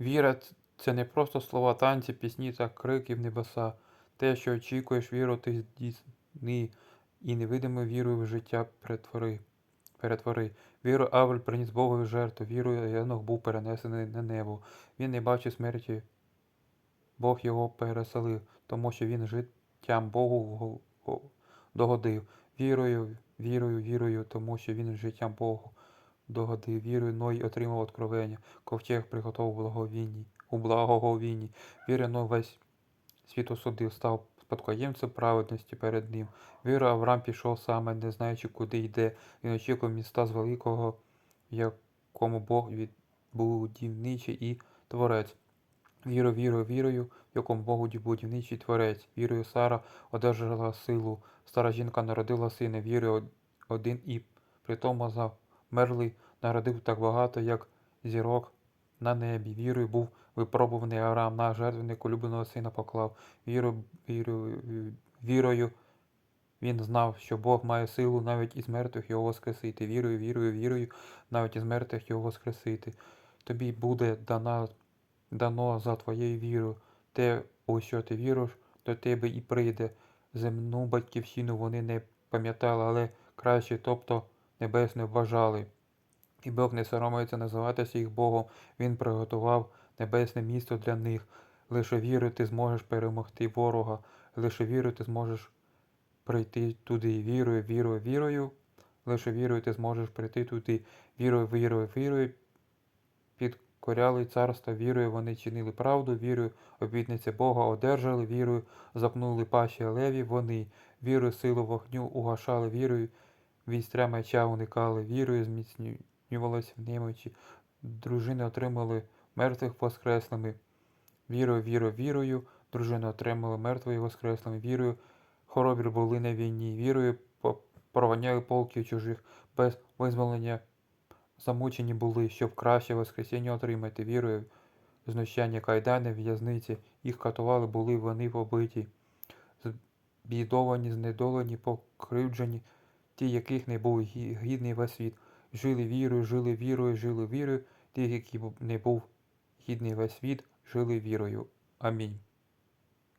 Віра це не просто слова танці, пісні та крики в небеса. Те, що очікуєш, віру ти здійсни, і невидимою вірою в життя перетвори. перетвори. Віру Авель приніс Богові жертву, вірою Єнох був перенесений на небо. Він не бачив смерті, Бог його переселив, тому що він життям Богу догодив. Вірою, вірою, вірою, тому що він життям Богу догодив. Вірою Ной отримав откровення. Ковчег приготував благовінні, у благоговінні. Вірою Ной весь світ осудив, став спадкоємцем праведності перед ним. Вірою Авраам пішов саме, не знаючи, куди йде. Він очікував міста з великого, якому Бог від будівничий і творець. Віру, вірою, вірою, в якому Богу будівничий творець. Вірою Сара одержала силу. Стара жінка народила сина. Вірою один і притому замерлий народив так багато, як зірок на небі. Вірою був випробуваний Авраам на жертвенник улюбленого сина поклав. Вірою, вірою, вірою він знав, що Бог має силу навіть із мертвих його воскресити. Вірою, вірою, вірою, навіть із мертвих його воскресити. Тобі буде дана, дано за твоєю вірою. Те, у що ти віриш, до тебе і прийде. Земну батьківщину вони не пам'ятали, але краще, тобто небесне вважали. І Бог не соромиться називатися їх Богом. Він приготував небесне місто для них. Лише вірою ти зможеш перемогти ворога, лише вірою ти зможеш прийти туди. Вірою, вірою, вірою. Лише вірою ти зможеш прийти туди. Вірою, вірою, вірою. Підкоряли царство, вірою вони чинили правду, вірою обітниці Бога одержали, вірою запнули пащі леві вони, вірою силу вогню угашали, вірою вістря меча уникали, вірою зміцнювалися в немочі, дружини отримали мертвих воскреслими, вірою, вірою, вірою, дружини отримали мертвих воскреслими, вірою. Хоробрі були на війні, вірою прованяли полки чужих, без визволення. Замучені були, щоб краще воскресіння отримати, вірою, знущання кайдани, в'язниці, їх катували, були вони побиті, збідовані, знедолені, покривджені, ті, яких не був гідний весь світ. Жили вірою, жили вірою, жили вірою, тих, бу- не був гідний весь світ, жили вірою. Амінь.